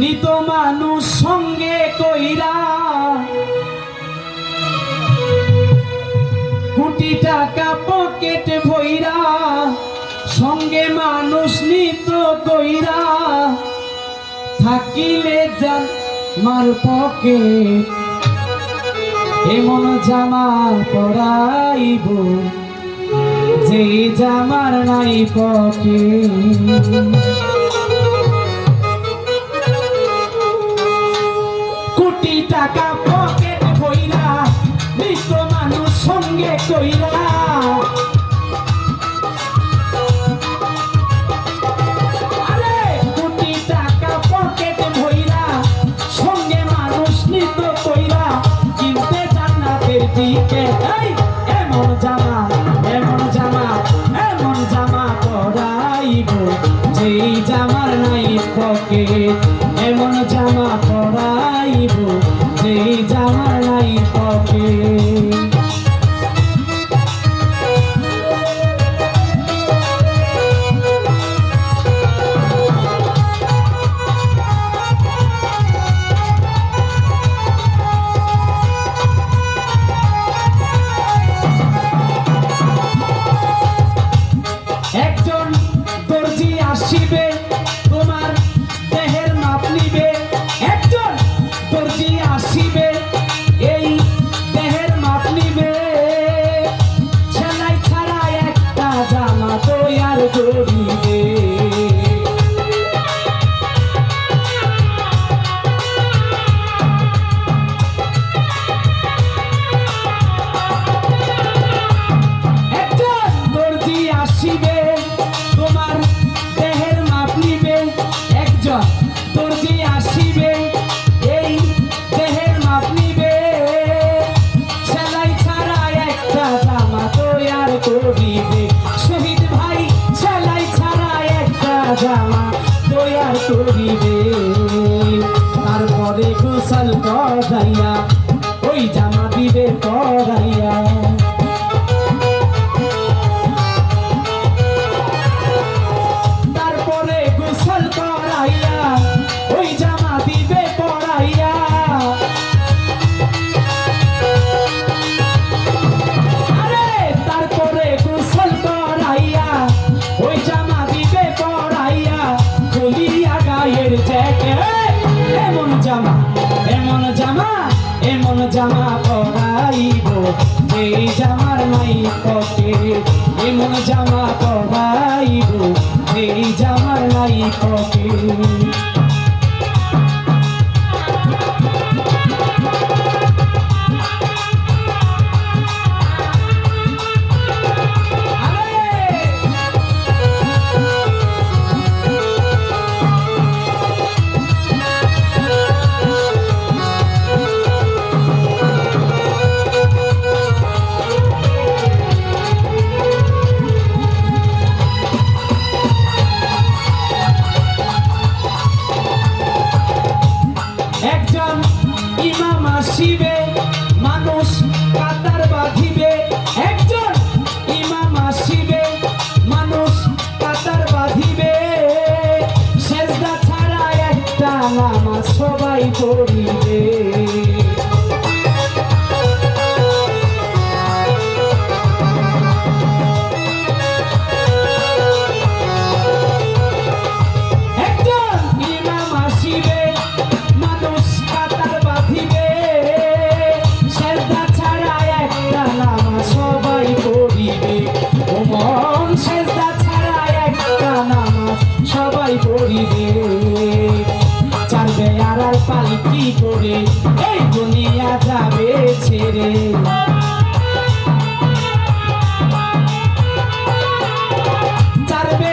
নিত মানুষ সঙ্গে কইরা কোটি টাকা পকেটে ভইরা সঙ্গে মানুষ নিত কইরা থাকিলে যান মার পকে এমন জামা পরাইব যে জামার নাই পকে সঙ্গে কইরা আরে, কোটি টাকা পকেট ভইরা, সঙ্গে মানুষ নিত কইরা, কিনতে জান্নাতের দিকে। এমন জামা এমন জামা এমন জামা পরাইব। যেই জামার নাই পকেট casa জামা এই জামার নাই পকেট এমন জামা পড়াইব এই জামার নাই পকেট ইমাম আসিবে মানুষ কাতার বাঁধিবে। একজন ইমাম আসিবে মানুষ কাতার বাঁধিবে। সেজদা ছাড়া একটা নামাজ সবাই পড়িবে। পালকি করে এই দুনিয়া যাবে ছেড়ে। চারবে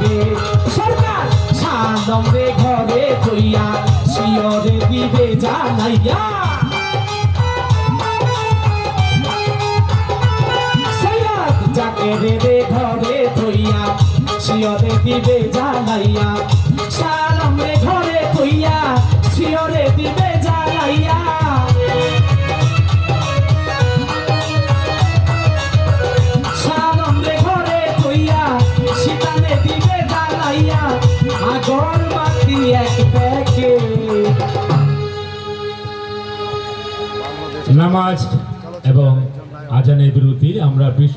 দিবে সরকার সানন্দে ঘরে কইয়া শিয়রে দিবে জানাইয়া। ঘরে থইয়া শিয়রে দিবে জানাইয়া। নামাজ এবং আজানের বিরতি আমরা বিশ